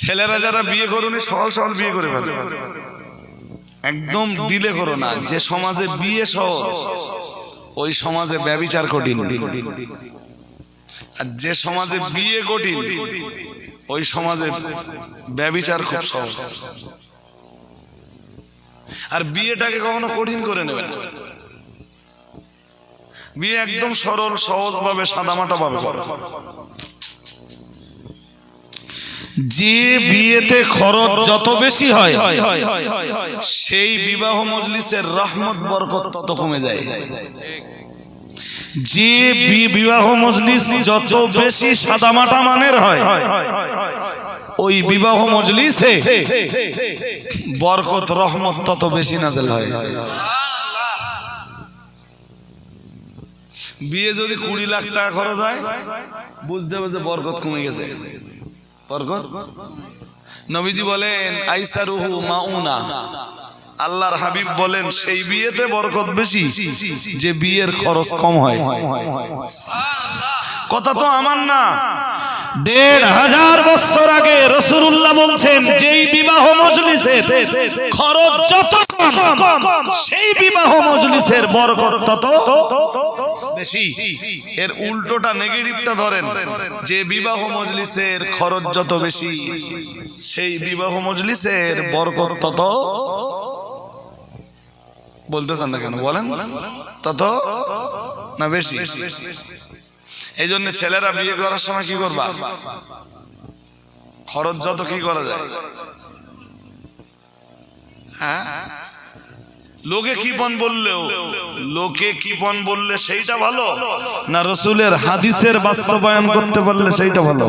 ছেলেরা যারা বিয়ে করুনি সকাল সকাল বিয়ে করে ফেলে। একদম দিলে করো না, যে সমাজে বিয়ে সহজ, ওই সমাজে ব্যবিচার কঠিন। আর যে সমাজে বিয়ে কঠিন, ওই সমাজে ব্যবিচার খুব সহজ। আর বিয়েটাকে কখনো কঠিন করে নেবে না। বিয়ে একদম সরল সহজ ভাবে সাদামাটা ভাবে করো। যে বিয়েতে খরচ যত বেশি হয়, সেই বিবাহ মজলিসের রহমত, বরকত তত কমে যায়। যে বিবাহ মজলিস যত বেশি সাদামাটা মানের হয়, ওই বিবাহ মজলিসে বরকত, রহমত তত বেশি নাজেল হয়। বিয়ে যদি কুড়ি লাখ টাকা খরচ হয়, বুঝতে হবে যে বরকত কমে গেছে। নবীজি বলেন, আইসারুহু মাউনা। আল্লাহর হাবিব বলেন, সেই বিয়েতে বরকত বেশি, যে বিয়ের খরচ কম হয়। কথা তো আমার না। দেড় হাজার বছর আগে রসুল্লাহ বলছেন, যেই বিবাহ মজলিসের খরচ যত কম, সেই বিবাহ মজলিসের বরকত তত এর উল্টোটা নেগেটিভটা ধরেন, যে বিবাহ মজলিসের খরচ যত বেশি, সেই বিবাহ মজলিসের বরকত তত বলতেছেন না কেন? বলেন, তত না বেশি? এই জন্য ছেলেরা বিয়ে করার সময় কি করবা? খরচ যত কি করা যায়? হ্যাঁ? লোকে কিপন বললেও? লোকে কিপন বললে সেইটা ভালো? না, রসুলের হাদিসের বাস্তবায়ন করতে পারলে সেইটা ভালো?